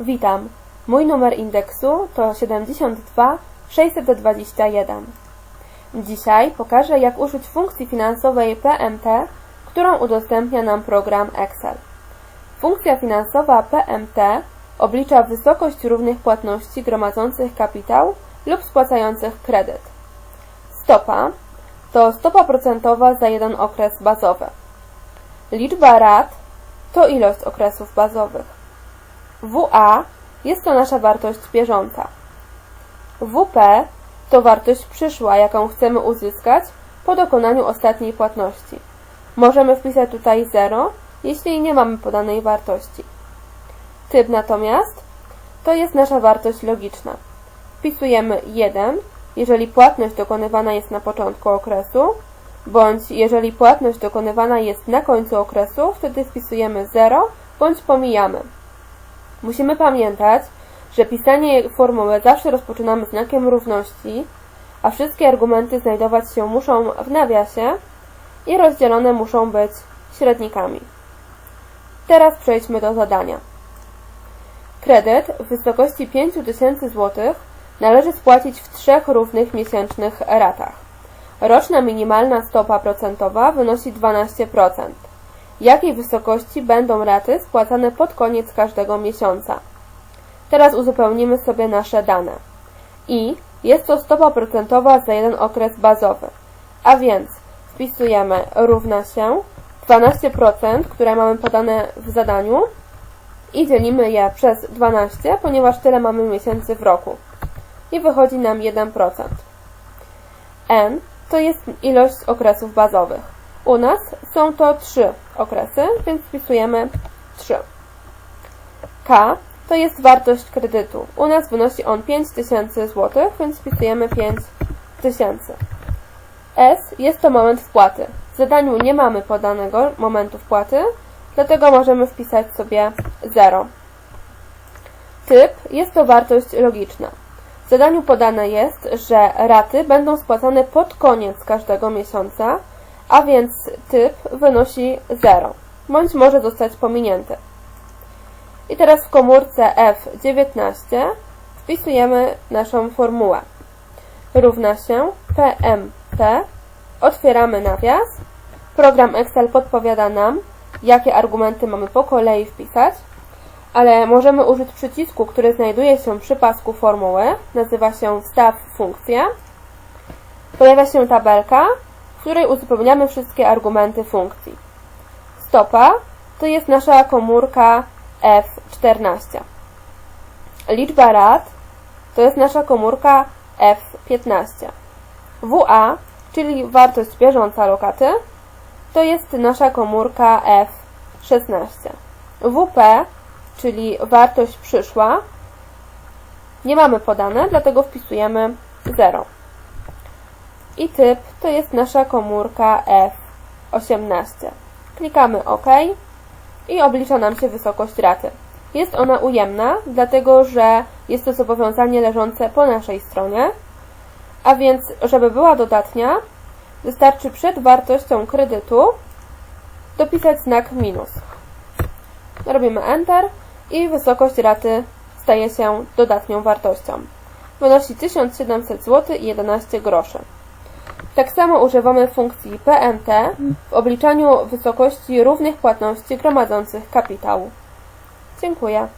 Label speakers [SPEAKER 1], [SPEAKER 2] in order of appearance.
[SPEAKER 1] Witam. Mój numer indeksu to 72 621. Dzisiaj pokażę, jak użyć funkcji finansowej PMT, którą udostępnia nam program Excel. Funkcja finansowa PMT oblicza wysokość równych płatności gromadzących kapitał lub spłacających kredyt. Stopa to stopa procentowa za jeden okres bazowy. Liczba rat to ilość okresów bazowych. WA jest to nasza wartość bieżąca. WP to wartość przyszła, jaką chcemy uzyskać po dokonaniu ostatniej płatności. Możemy wpisać tutaj 0, jeśli nie mamy podanej wartości. Typ natomiast to jest nasza wartość logiczna. Wpisujemy 1, jeżeli płatność dokonywana jest na początku okresu, bądź jeżeli płatność dokonywana jest na końcu okresu, wtedy wpisujemy 0 bądź pomijamy. Musimy pamiętać, że pisanie formuły zawsze rozpoczynamy znakiem równości, a wszystkie argumenty znajdować się muszą w nawiasie i rozdzielone muszą być średnikami. Teraz przejdźmy do zadania. Kredyt w wysokości 5000 zł należy spłacić w trzech równych miesięcznych ratach. Roczna minimalna stopa procentowa wynosi 12%. Jakiej wysokości będą raty spłacane pod koniec każdego miesiąca? Teraz uzupełnimy sobie nasze dane. I jest to stopa procentowa za jeden okres bazowy. A więc wpisujemy równa się 12%, które mamy podane w zadaniu i dzielimy je przez 12, ponieważ tyle mamy miesięcy w roku. I wychodzi nam 1%. N to jest ilość okresów bazowych. U nas są to 3 okresy, więc wpisujemy 3. K to jest wartość kredytu. U nas wynosi on 5000 zł, więc wpisujemy 5000. S jest to moment wpłaty. W zadaniu nie mamy podanego momentu wpłaty, dlatego możemy wpisać sobie 0. Typ jest to wartość logiczna. W zadaniu podane jest, że raty będą spłacane pod koniec każdego miesiąca, a więc typ wynosi 0, bądź może zostać pominięty. I teraz w komórce F19 wpisujemy naszą formułę. Równa się PMT, otwieramy nawias, program Excel podpowiada nam, jakie argumenty mamy po kolei wpisać, ale możemy użyć przycisku, który znajduje się przy pasku formuły, nazywa się Wstaw funkcja. Pojawia się tabelka, której uzupełniamy wszystkie argumenty funkcji. Stopa to jest nasza komórka F14. Liczba rat to jest nasza komórka F15. WA, czyli wartość bieżąca lokaty, to jest nasza komórka F16. WP, czyli wartość przyszła, nie mamy podane, dlatego wpisujemy 0. I typ to jest nasza komórka F18. Klikamy OK i oblicza nam się wysokość raty. Jest ona ujemna, dlatego że jest to zobowiązanie leżące po naszej stronie, a więc, żeby była dodatnia, wystarczy przed wartością kredytu dopisać znak minus. Robimy Enter i wysokość raty staje się dodatnią wartością. Wynosi 1700 zł i 11 groszy. Tak samo używamy funkcji PMT w obliczaniu wysokości równych płatności gromadzących kapitał. Dziękuję.